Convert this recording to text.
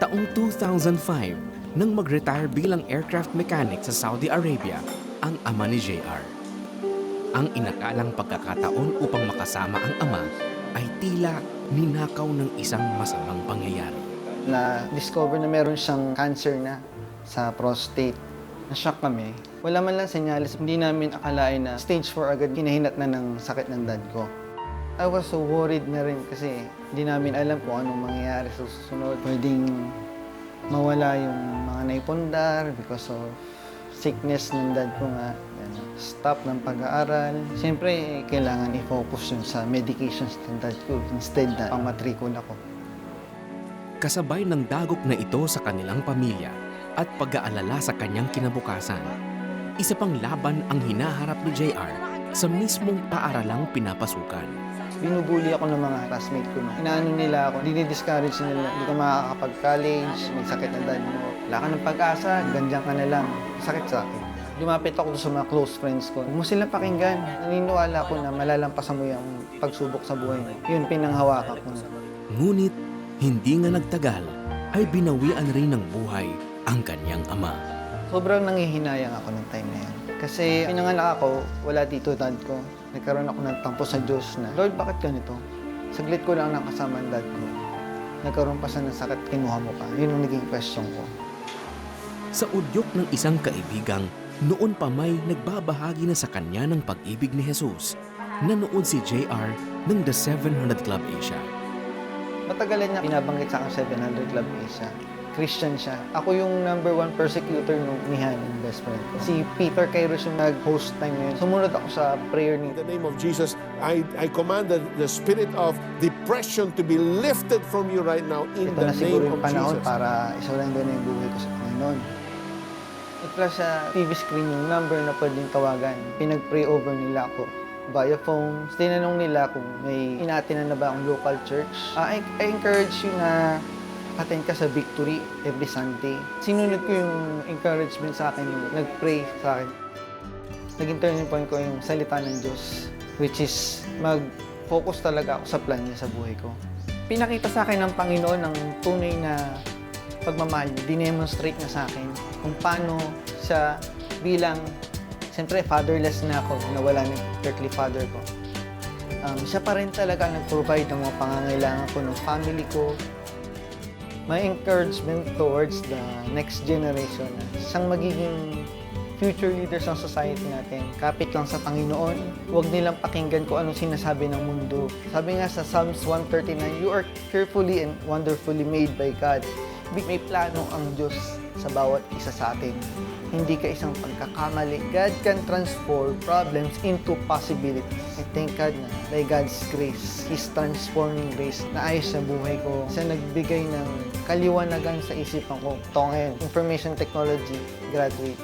Taong 2005, nang mag-retire bilang aircraft mechanic sa Saudi Arabia, ang ama ni JR. Ang inakalang pagkakataon upang makasama ang ama ay tila ninakaw ng isang masamang pangyayari. na-discover na meron siyang cancer na sa prostate. Na-shock kami. Wala man lang senyales, hindi namin akalain na stage 4 agad kinahinat na ng sakit ng dad ko. I was so worried na rin kasi hindi namin alam kung anong mangyayari sa susunod. Pwedeng mawala yung mga naipundar because of sickness ng dad ko nga. Stop ng pag-aaral. Siyempre, kailangan i-focus yun sa medications ng dad ko instead na pang matrikul ako. Kasabay ng dagok na ito sa kanilang pamilya at pag-aalala sa kanyang kinabukasan. Isa pang laban ang hinaharap ni JR sa mismong paaralang pinapasukan. Binubuli ako ng mga classmate ko. No? Inaano nila ako, dinidiscourage nila, hindi ka makakapag-college, may sakit na dad mo. Wala ka ng pag-asa, ganyan ka na lang. Sakit sa akin. Lumapit ako sa mga close friends ko. Huwag mo sila pakinggan. Naniniwala ko na malalampasan mo yung pagsubok sa buhay mo. Yun, pinanghawakan ko na. Ngunit hindi nga nagtagal ay binawian rin ng buhay ang kanyang ama. Sobrang nangihinayang ako ng time na yun. Kasi pinanganak ako, wala dito dad ko. Nagkaroon ako ng tampo sa Diyos na, Lord, bakit ganito? Saglit ko lang nakasama ang dad ko. Nagkaroon pa siya ng sakit, kinuha mo pa. Yun ang naging question ko. Sa udyok ng isang kaibigang noon pa may nagbabahagi na sa kanya ng pag-ibig ni Jesus, nanood si JR ng The 700 Club Asia. Matagalan niya binabanggit sa akin 700 Club Asia. Christian siya. Ako yung number one persecutor nung nihan ng best friend ko. Si Peter Kairos yung nag-host time na yun. Sumunod ako sa prayer ni In the name of Jesus, I, I command the, the spirit of depression to be lifted from you right now in Ito the na siguro name yung of panahon Jesus. para isurrender na yung buhay ko sa Panginoon. I-flash sa TV screen yung number na pwedeng tawagan. Pinag-pray over nila ako via phone. Tinanong nila kung may inaatinan na ba ang local church. Ah, I, I encourage you na attend ka sa Victory every Sunday. Sinunod ko yung encouragement sa akin, yung nag-pray sa akin. Naging turning point ko yung salita ng Diyos, which is mag-focus talaga ako sa plan niya sa buhay ko. Pinakita sa akin ng Panginoon ng tunay na pagmamahal niya, dinemonstrate na sa akin kung paano siya bilang, siyempre fatherless na ako, nawala ng earthly father ko. Um, siya pa rin talaga nag-provide ng mga pangangailangan ko ng family ko, my encouragement towards the next generation na siyang magiging future leaders ng society natin. Kapit lang sa Panginoon. Huwag nilang pakinggan kung anong sinasabi ng mundo. Sabi nga sa Psalms 139, You are carefully and wonderfully made by God. May plano ang Diyos sa bawat isa sa atin. Hindi ka isang pagkakamali. God can transform problems into possibilities. I thank God na by God's grace, His transforming grace, naayos sa buhay ko. Siya nagbigay ng kaliwanagan sa isipan ko. Ito information technology graduate.